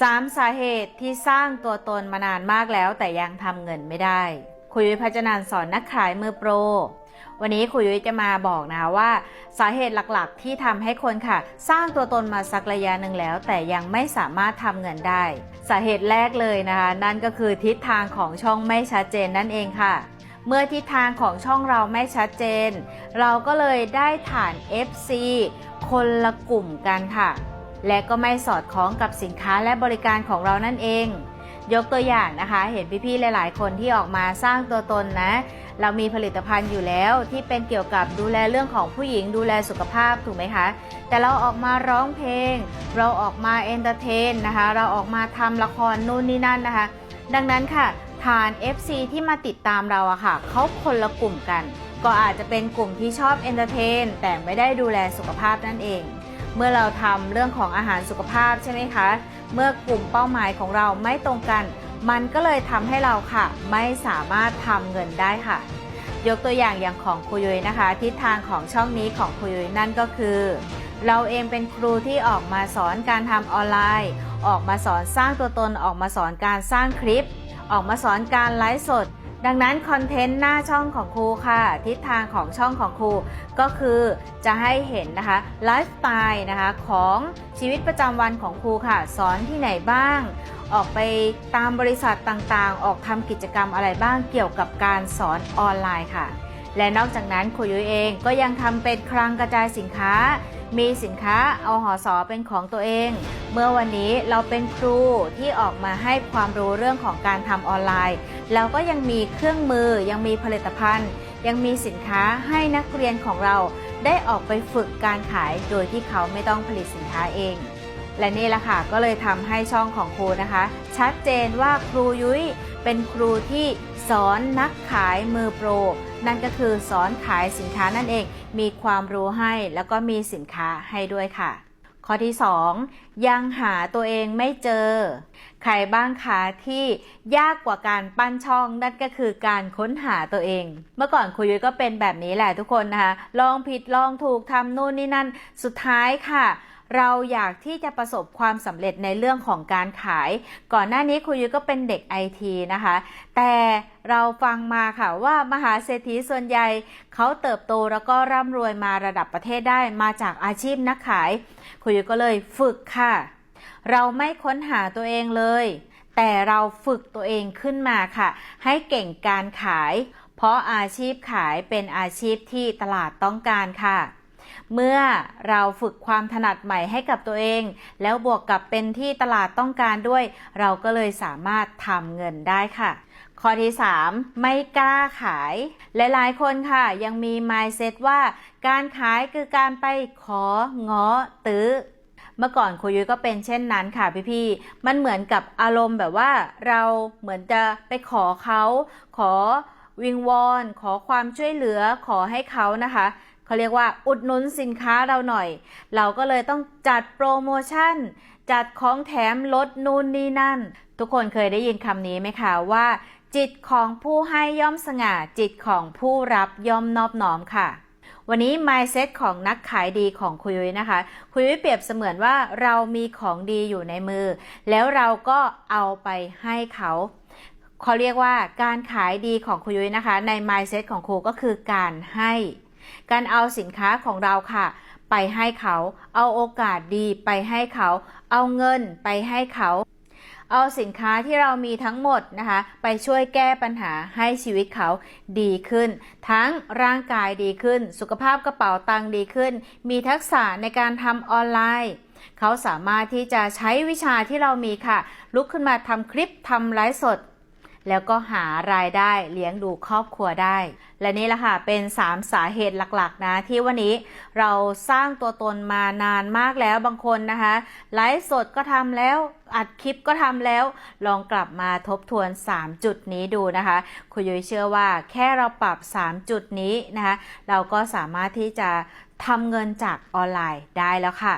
3 สาเหตุที่สร้างตัวตนมานานมากแล้วแต่ยังทำเงินไม่ได้ คุยวิพัฒนานสอนนักขายมือโปร วันนี้คุยวิจะมาบอกนะคะว่า สาเหตุหลักๆ ที่ทำให้คนค่ะ สร้างตัวตนมาสักระยะหนึ่งแล้ว แต่ยังไม่สามารถทำเงินได้ สาเหตุแรกเลยนะคะ นั่นก็คือทิศทางของช่องไม่ชัดเจนนั่นเองค่ะเมื่อทิศทางของช่องเราไม่ชัดเจน เราก็เลยได้ฐาน FC คนละกลุ่มกันค่ะ และก็ไม่สอดคล้องกับสินค้าและบริการของเรานั่นเอง ยกตัวอย่างนะคะ เห็นพี่ๆหลาย ๆ คนที่ออกมาสร้างตัวตนนะ เรามีผลิตภัณฑ์อยู่แล้วที่เป็นเกี่ยวกับดูแลเรื่องของผู้หญิงดูแลสุขภาพถูกไหมคะ แต่เราออกมาร้องเพลง เราออกมาเอนเตอร์เทนนะคะ เราออกมาทำละครนู่นนี่นั่นนะคะ ดังนั้นค่ะฐาน FC ที่มาติดตามเราอะค่ะเขาคนละกลุ่มกัน ก็อาจจะเป็นกลุ่มที่ชอบเอนเตอร์เทนแต่ไม่ได้ดูแลสุขภาพนั่นเอง เมื่อเราทำเรื่องของอาหารสุขภาพใช่ไหมคะ เมื่อกลุ่มเป้าหมายของเราไม่ตรงกัน มันก็เลยทำให้เราค่ะ ไม่สามารถทำเงินได้ค่ะ ยกตัวอย่างอย่างของคุยยุยนะคะ ทิศทางของช่องนี้ของคุยยุยนั่นก็คือ เราเองเป็นครูที่ออกมาสอนการทำออนไลน์ ออกมาสอนสร้างตัวตนออกมาสอนการสร้างคลิป ออกมาสอนการไลฟ์สด ดังนั้นคอนเทนต์หน้าช่องของครูค่ะ ทิศทางของช่องของครูก็คือจะให้เห็นนะคะไลฟ์สไตล์นะคะของชีวิตประจำวันของครูค่ะ สอนที่ไหนบ้างออกไปตามบริษัทต่างๆ ออกทำกิจกรรมอะไรบ้างเกี่ยวกับการสอนออนไลน์ค่ะ และนอกจากนั้นครูยุ้ยเองก็ยังทำเป็นคลังกระจายสินค้า มีสินค้าเอาหอสอเป็นของตัวเอง เมื่อวันนี้เราเป็นครูที่ออกมาให้ความรู้เรื่องของการทำออนไลน์แล้วก็ยังมีเครื่องมือยังมีผลิตภัณฑ์ ยังมีสินค้าให้นักเรียนของเราได้ออกไปฝึกการขายโดยที่เขาไม่ต้องผลิตสินค้าเอง และนี่แหละค่ะก็เลยทำให้ช่องของครูนะคะ ชัดเจนว่าครูยุ้ยเป็นครูที่สอนนักขายมือโปร นั่นก็คือสอนขายสินค้านั่นเอง มีความรู้ให้แล้วก็มีสินค้าให้ด้วยค่ะ ข้อที่ 2 ยังหาตัวเองไม่เจอ ใครบ้างคะที่ยากกว่าการปั้นช่องนั่นก็คือการค้นหาตัวเอง เมื่อก่อนครูยุ้ยก็เป็นแบบนี้แหละทุกคนนะคะ ลองผิดลองถูกทำนู่นนี่นั่น สุดท้ายค่ะ เราอยากที่จะประสบความสำเร็จในเรื่องของการขาย ก่อนหน้านี้ครูยุ้ยก็เป็นเด็กไอทีนะคะ แต่เราฟังมาค่ะว่ามหาเศรษฐีส่วนใหญ่เขาเติบโตแล้วก็ร่ำรวยมาระดับประเทศได้มาจากอาชีพนักขาย ครูยุ้ยก็เลยฝึกค่ะ เราไม่ค้นหาตัวเองเลย แต่เราฝึกตัวเองขึ้นมาค่ะ ให้เก่งการขาย เพราะอาชีพขายเป็นอาชีพที่ตลาดต้องการค่ะ เมื่อเราฝึกความถนัดใหม่ให้กับตัวเอง แล้วบวกกับเป็นที่ตลาดต้องการด้วย เราก็เลยสามารถทำเงินได้ค่ะ ข้อที่ 3 ไม่กล้าขาย หลาย ๆ คนค่ะ ยังมี mindset ว่า การขายคือการไปของ้อตื้อเมื่อก่อนครูยุ้ยก็เป็นเช่นนั้นค่ะพี่ๆ มันเหมือนกับอารมณ์แบบว่าเราเหมือนจะไปขอเขา ขอวิงวอน ขอความช่วยเหลือ ขอให้เขานะคะ เขาเรียกว่าอุดหนุนสินค้าเราหน่อย เราก็เลยต้องจัดโปรโมชั่น จัดของแถมลดนู่นนี่นั่น ทุกคนเคยได้ยินคำนี้ไหมคะว่า จิตของผู้ให้ย่อมสง่า จิตของผู้รับย่อมนอบน้อมค่ะวันนี้ mindset ของนักขายดีของคุยุ้ยนะคะ คุยุ้ยเปรียบเสมือนว่าเรามีของดีอยู่ในมือ แล้วเราก็เอาไปให้เขาเขาเรียกว่าการขายดีของคุยยุ้ยนะคะ ใน mindset ของครูก็คือการให้ การเอาสินค้าของเราค่ะ ไปให้เขา เอาโอกาสดีไปให้เขา เอาเงินไปให้เขาเอาสินค้าที่เรามีทั้งหมดนะคะ ไปช่วยแก้ปัญหาให้ชีวิตเขาดีขึ้น ทั้งร่างกายดีขึ้น สุขภาพกระเป๋าตังค์ดีขึ้น มีทักษะในการทำออนไลน์ เขาสามารถที่จะใช้วิชาที่เรามีค่ะ ลุกขึ้นมาทำคลิปทำไลฟ์สด แล้วก็หารายได้เลี้ยงดูครอบครัวได้ และนี่แหละค่ะเป็น 3 สาเหตุหลักๆนะที่วันนี้เราสร้างตัวตนมานานมากแล้วบางคนนะคะไลฟ์สดก็ทำแล้วอัดคลิปก็ทำแล้วลองกลับมาทบทวน 3 จุดนี้ดูนะคะคุณยุ้ยเชื่อว่าแค่เราปรับ 3 จุดนี้นะคะเราก็สามารถที่จะทำเงินจากออนไลน์ได้แล้วค่ะ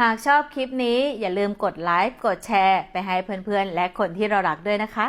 หากชอบคลิปนี้อย่าลืมกดไลค์กดแชร์ ไปให้เพื่อนๆ และคนที่เรารักด้วยนะคะ